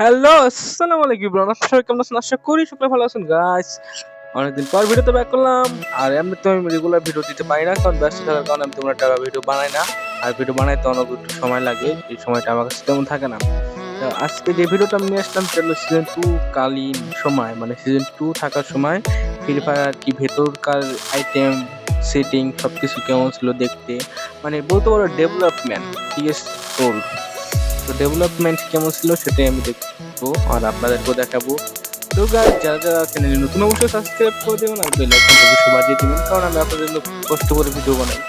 Hello, আসসালামু আলাইকুম bro আপনারা সবাই কেমন আছেন? আশা করি সকলে ভালো আছেন। গাইস অনেকদিন পর ভিডিওতে ব্যাক করলাম। আর এমনি তো আমি রেগুলার ভিডিও দিতে পারি না, কারণ ব্যস্ত থাকার কারণে আমি তোমরা টাকা ভিডিও বানাই না। আর ভিডিও বানাইতে অনেক একটু সময় লাগে, এই সময়টা আমার কাছে তেমন থাকে না। আজকে যে ভিডিওটা আমি নিয়ে আসলাম, সেটা সিজন টু কালীন সময়। মানে সিজন টু থাকার সময় ফ্রি ফায়ার কি ভেতরকার আইটেম সেটিং সব কিছু কেমন ছিল দেখতে। মানে বলতে পারো ডেভেলপমেন্ট ঠিক আছে তো ডেভেলপমেন্ট কেমন ছিল সেটাই আমি দেখব আর আপনাদেরকেও দেখাবো। তো গাইজ যারা যারা চ্যানেলে নতুন অবশ্যই সাবস্ক্রাইব করে দেবেন আর বেল আইকনটা অবশ্যই বাজিয়ে দেবেন, কারণ আমি আপনাদের কষ্ট করে ভিডিও বানাই।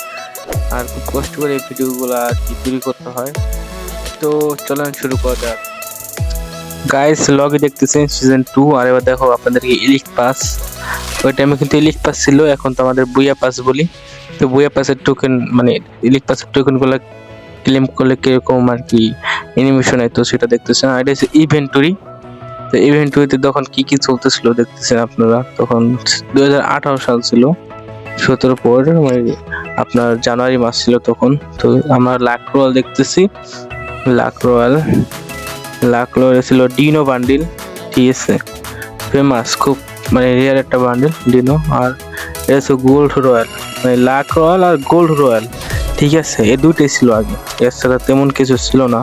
আর খুব কষ্ট করে এই ভিডিওগুলো আর কি তৈরি করতে হয়। তো চলেন শুরু করা যাক। গাইস লগে দেখতেছেন সিজন টু আর এবার দেখো আপনাদেরকে ইলিক পাস ওই টাইমে কিন্তু ইলিক পাস ছিল, এখন তো আমাদের বুয়া পাস বলি। তো বুয়া পাসের টোকেন মানে ইলিক পাসের টোকেনগুলো ক্লেম করলে কীরকম আর কি অ্যানিমেশন তো সেটা দেখতেছেন? আর এটা হচ্ছে ইভেন্টরি তো ইভেন্টরিতে তখন কি কি চলতেছিল দেখতেছেন আপনারা? তখন দু হাজার আঠারো সাল ছিল, সতেরো পর মানে আপনার জানুয়ারি মাস ছিল তখন। তো আমরা লাক রোয়াল দেখতেছি। লাক রোয়াল। লাক রোয়াল ছিল ডিনো বান্ডিল ঠিক আছে? ফেমাস খুব মানে রিয়ার একটা বান্ডিল ডিনো আর এটা হচ্ছে গোল্ড রয়্যাল মানে লাক রয়্যাল আর গোল্ড রয়্যাল ঠিক আছে, এ দুটোই ছিল আগে। এর ছাড়া তেমন কিছু ছিল না।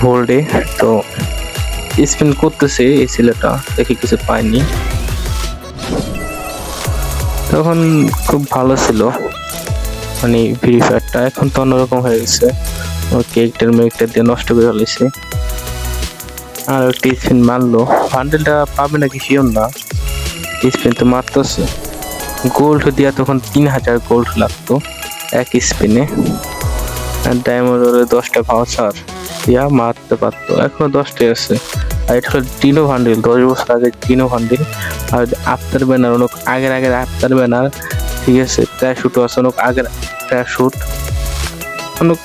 ভোল্ডে তো স্পিন করতেছে এই ছেলেটা, দেখে কিছু পায়নি। তখন খুব ভালো ছিল। মানে ফ্রি ফায়ারটা এখন তো অন্যরকম হয়ে গেছে। ও কেকটার মেকটা দিয়ে নষ্ট করে ফেলেছে। আর একটা স্পিন মারলো। বান্ডেলটা পাবে নাকি শিওর না। স্পিন তো মারতেছে। গোল্ড দিয়া তখন তিন হাজার গোল্ড লাগতো। এক স্পিনে। আর ডায়মন্ড হলে দশটা ভাউচার ইয়া মারতে পারতো। এখনও দশটাই আছে। আর এটা হলো টিনো ভান্ডিল। দশ বছর আগে টিনো ভান্ডিল। আর আফতার ব্যানার অনেক আগের আগের আফতার ব্যানার ঠিক আছে? প্যারাশুটও আছে। অনেক আগের প্যারাশুট অনেক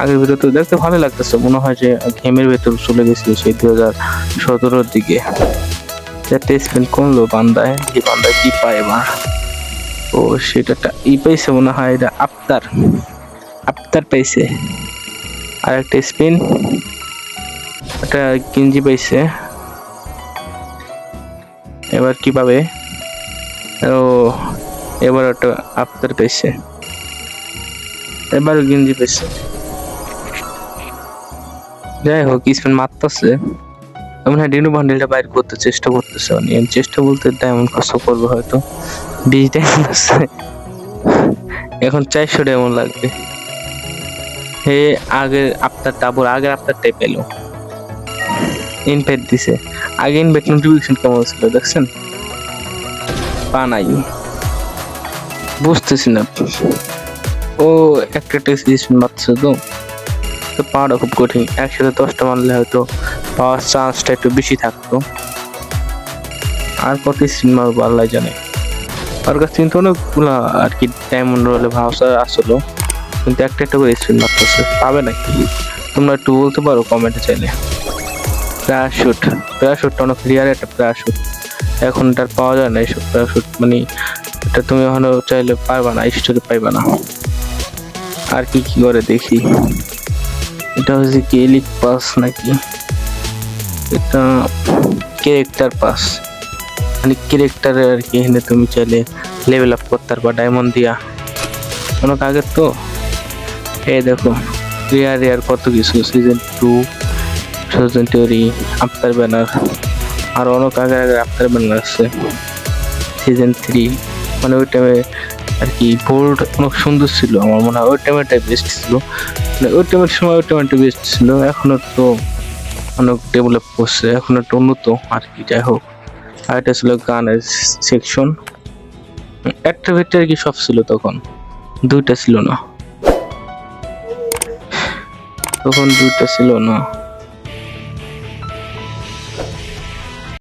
আগের ভিডিও তো দেখতে ভালো লাগতেছে। মনে হয় যে গেমের ভেতর চলে গেছিল সেই দু হাজার সতেরোর দিকে। একটা স্পেন করল বান্দায়। এই বান্দায় কি পায় এবার? ও সেটা ই পাইছে মনে হয়, এটা আফতার। আফতার পাইছে। আর একটা স্পিন। একটা গেঞ্জি পাইছে। এবার কি পাবে ও, এবার একটা আফতার পাইছে। এবার গেঞ্জি পাইছে। যাই হোক, স্পিন মারতেছে। মনে হয় ডিনু বান্ডেলটা বাইর করতে চেষ্টা করতেছে উনি চেষ্টা বলতে ডায়মন্ড কষ্ট করবে হয়তো। বিশ ডায়মন্ড আছে। এখন চারশো ডায়মন্ড লাগবে। হে আগের আপনার ডাবল আগের আপনারটাই পেল। ইনভাইট দিছে। আগে ইনভাইট নোটিফিকেশন কেমন ছিল, দেখছেন? পা নাই। বুঝতেছি না ও, একটা টেস্ট মারছে তো। তো পাওয়াটা খুব কঠিন। একসাথে দশটা মারলে হয়তো পাওয়ার চান্সটা একটু বেশি থাকতো। আর কত স্পিন মারবো আল্লাহ জানে। ওর কাছে কিন্তু অনেকগুলো আর কি ডায়মন্ড রোলে ভাবসা আসলো। কিন্তু একটা একটা করে স্পিন মারতেছে পাবে নাকি? তোমরা একটু বলতে পারো কমেন্টে চাইলে। প্যারাশুট প্যারাশুটটা অনেক রিয়ার একটা প্যারাশুট এখন এটা পাওয়া যায় না এইসব প্যারাশুট মানে এটা তুমি ওখানে চাইলে পারবা না স্টোরে পাইবা না। আর কি কি করে দেখি? এটা হচ্ছে কি এলিট পাস নাকি? ক্যারেক্টার পাস মানে ক্যারেক্টারে আর কি, এখানে তুমি চাইলে লেভেল আপ করতে পারবা ডায়মন্ড দিয়া। অনেক আগের তো। এই দেখো রিয়ার রিয়ার কত কিছু। সিজন টু সিজন টেরি আফতার ব্যানার আর অনেক আগে আগে আফতার ব্যানার আছে। সিজন থ্রি মানে ওই টাইমে আর কি বোল্ড অনেক সুন্দর ছিল আমার মনে হয়। ওই টাইমটা বেস্ট ছিল। মানে ওই টাইমের সময় ওই টাইমটা বেস্ট ছিল। এখনও তো অনেক ডেভেলপ করছে, এখন একটু উন্নত আর কি, যাই হোক। আর এটা ছিল গানের সেকশন অ্যাক্টিভিটি আর কি সব ছিল তখন? দুইটা ছিল না। তখন দুইটা ছিল না।